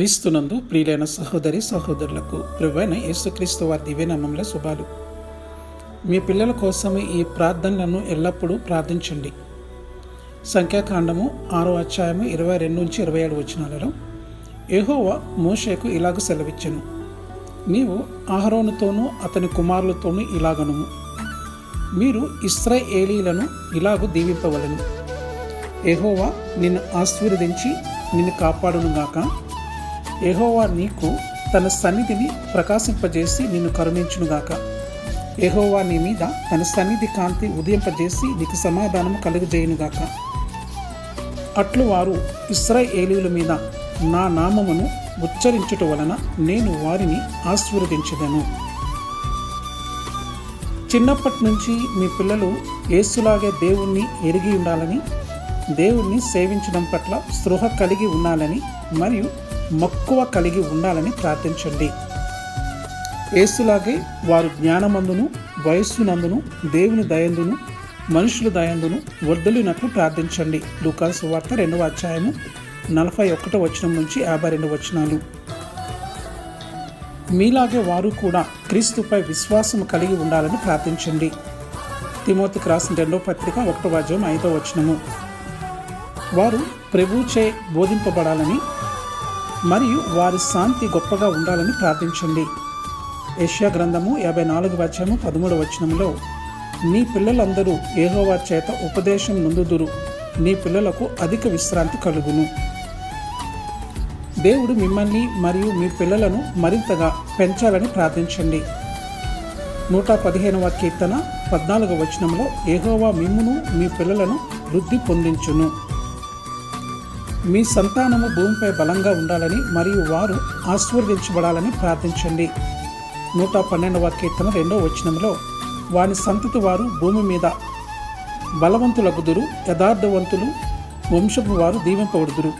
క్రీస్తునందు ప్రియులైన సహోదరి సహోదరులకు ప్రభువైన యేసుక్రీస్తు వారి దివ్యనామంలో శుభాలు. మీ పిల్లల కోసమే ఈ ప్రార్థనలను ఎల్లప్పుడూ ప్రార్థించండి. సంఖ్యాకాండము ఆరో అధ్యాయము ఇరవై రెండు నుంచి ఇరవై ఏడు వచనాలలో ఎహోవా మోషేకు ఇలాగ సెలవిచ్చను. నీవు ఆహరోనుతోనూ అతని కుమారులతోనూ ఇలాగనుము. మీరు ఇస్రాయేలీలను ఇలాగు దీవింపవలను. ఎహోవా నిన్ను ఆశీర్వదించి నిన్ను కాపాడునుగాక. యెహోవా నీకు తన సన్నిధిని ప్రకాశింపజేసి నిన్ను కరుణించునుగాక. యెహోవా నీ మీద తన సన్నిధి కాంతి ఉదయింపజేసి నీకు సమాధానము కలుగజేయునుగాక. అట్లు వారు ఇస్రాయేలీల మీద నా నామమును ఉచ్చరించుట వలన నేను వారిని ఆశీర్వదించదను. చిన్నప్పటి నుంచి మీ పిల్లలు ఏసులాగే దేవుణ్ణి ఎరిగి ఉండాలని దేవుణ్ణి సేవించడం పట్ల స్పృహ కలిగి ఉండాలని మరియు మక్కువ కలిగి ఉండాలని ప్రార్థించండి. ఏసులాగే వారు జ్ఞానమందును వయస్సునందును దేవుని దయందును మనుషుల దయందును వర్ధలినట్లు ప్రార్థించండి. లూకాసు వార్త రెండవ అధ్యాయము నలభై ఒకటో వచనం నుంచి యాభై రెండు వచనాలు. మీలాగే వారు కూడా క్రీస్తుపై విశ్వాసం కలిగి ఉండాలని ప్రార్థించండి. తిమోతికి రాసిన రెండో పత్రిక ఒకటో అధ్యాయం ఐదో వచనము. వారు ప్రభుచే బోధింపబడాలని మరియు వారి శాంతి గొప్పగా ఉండాలని ప్రార్థించండి. ఏషియా గ్రంథము యాభై నాలుగు వచ్చాము పదమూడు వచనంలో నీ పిల్లలందరూ ఏహోవా చేత ఉపదేశం నొందుదురు. నీ పిల్లలకు అధిక విశ్రాంతి కలుగును. దేవుడు మిమ్మల్ని మరియు మీ పిల్లలను మరింతగా పెంచాలని ప్రార్థించండి. నూట పదిహేనవ కీర్తన పద్నాలుగవ వచనంలో ఏహోవా మిమ్మును మీ పిల్లలను వృద్ధి పొందించును. మీ సంతానము భూమిపై బలంగా ఉండాలని మరియు వారు ఆశీర్వదించబడాలని ప్రార్థించండి. నూట పన్నెండవ కీర్తన రెండవ వచనంలో వాని సంతతి వారు భూమి మీద బలవంతులగుదురు యథార్థవంతులు వంశపు వారు దీవింపబడుదురు.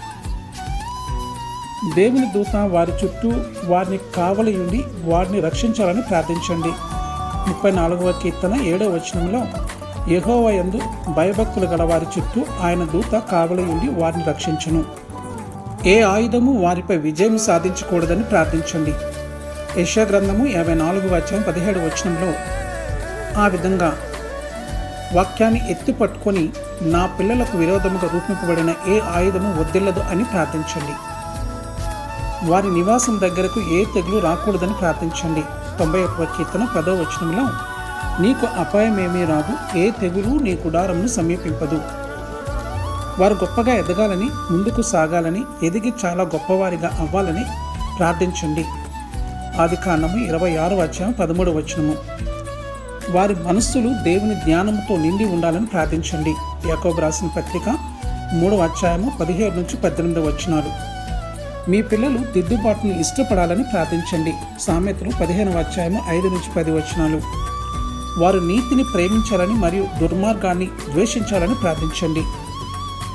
దేవుని దూత వారి చుట్టూ వారిని కావలి ఉండి వారిని రక్షించాలని ప్రార్థించండి. ముప్పై నాలుగవ కీర్తన ఏడవ వచనంలో యెహోవ యందు భయభక్తులు గలవారి చుట్టూ ఆయన దూత కావలి ఉండి వారిని రక్షించును. ఏ ఆయుధము వారిపై విజయం సాధించకూడదని ప్రార్థించండి. యశగ్రంథము యాభై నాలుగు అధ్యాయం పదిహేడు వచనంలో ఆ విధంగా వాక్యాన్ని ఎత్తి పట్టుకొని నా పిల్లలకు విరోధముగా రూపింపబడిన ఏ ఆయుధము వద్దిల్లదు అని ప్రార్థించండి. వారి నివాసం దగ్గరకు ఏ తెగులు రాకూడదని ప్రార్థించండి. తొంభై ఒక్క కీర్తన పదో వచనంలో నీకు అపాయమేమీ రాదు ఏ తెగులు నీ కుడారంను సమీపింపదు. వారు గొప్పగా ఎదగాలని ముందుకు సాగాలని ఎదిగి చాలా గొప్పవారిగా అవ్వాలని ప్రార్థించండి. ఆది కాండము ఇరవై ఆరు అధ్యాయం పదమూడు వచనము. వారి మనస్సులు దేవుని జ్ఞానంతో నిండి ఉండాలని ప్రార్థించండి. యాకోబు రాసిన పత్రిక మూడవ అధ్యాయము పదిహేడు నుంచి పద్దెనిమిది వచనాలు. మీ పిల్లలు దిద్దుబాటును ఇష్టపడాలని ప్రార్థించండి. సామెతలు పదిహేను అధ్యాయము ఐదు నుంచి పది వచనాలు. వారు నీతిని ప్రేమించాలని మరియు దుర్మార్గాన్ని ద్వేషించాలని ప్రార్థించండి.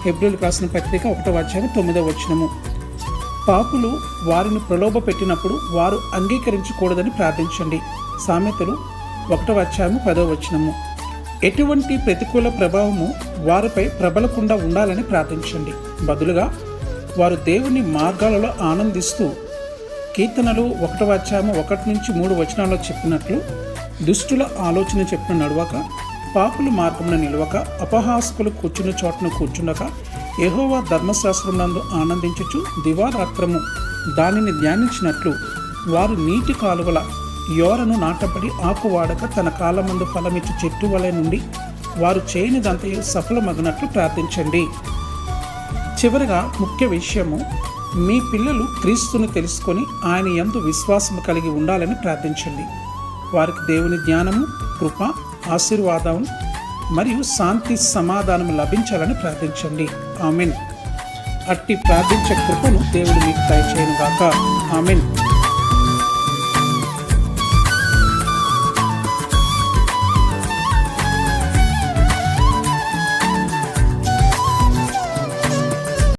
హెబ్రిల్ రాసిన పత్రిక ఒకటో అధ్యాయం తొమ్మిదవ వచనము. పాపులు వారిని ప్రలోభ పెట్టినప్పుడు వారు అంగీకరించకూడదని ప్రార్థించండి. సామెతలు ఒకటవ అధ్యాయము పదవ వచనము. ఎటువంటి ప్రతికూల ప్రభావము వారిపై ప్రబలకుండా ఉండాలని ప్రార్థించండి. బదులుగా వారు దేవుని మార్గాలలో ఆనందిస్తూ కీర్తనలు ఒకటవ అధ్యాయము ఒకటి నుంచి మూడు వచనాల్లో చెప్పినట్లు దుష్టుల ఆలోచన చెప్పిన నడవక పాపుల మార్గమున నిలవక అపహాసకులు కూర్చున్న చోటను కూర్చుండక ఎహోవా ధర్మశాస్త్రం నందు ఆనందించుచు దివారాత్రము దానిని ధ్యానించినట్లు వారు నీటి కాలువల యోరను నాటబడి ఆకువాడక తన కాలమందు ఫలమిచ్చు చెట్టు వలె నుండి వారు చేయనిదంతయు సఫలమగినట్లు ప్రార్థించండి. చివరగా ముఖ్య విషయము మీ పిల్లలు క్రీస్తుని తెలుసుకొని ఆయన ఎందు విశ్వాసం కలిగి ఉండాలని ప్రార్థించండి. వారికి దేవుని జ్ఞానము కృప ఆశీర్వాదం మరియు శాంతి సమాధానం లభించాలని ప్రార్థించండి. ఆమెన్. అట్టి ప్రార్థించే కృపను దేవుడు మీకు దయచేయను గాక ఆమెన్.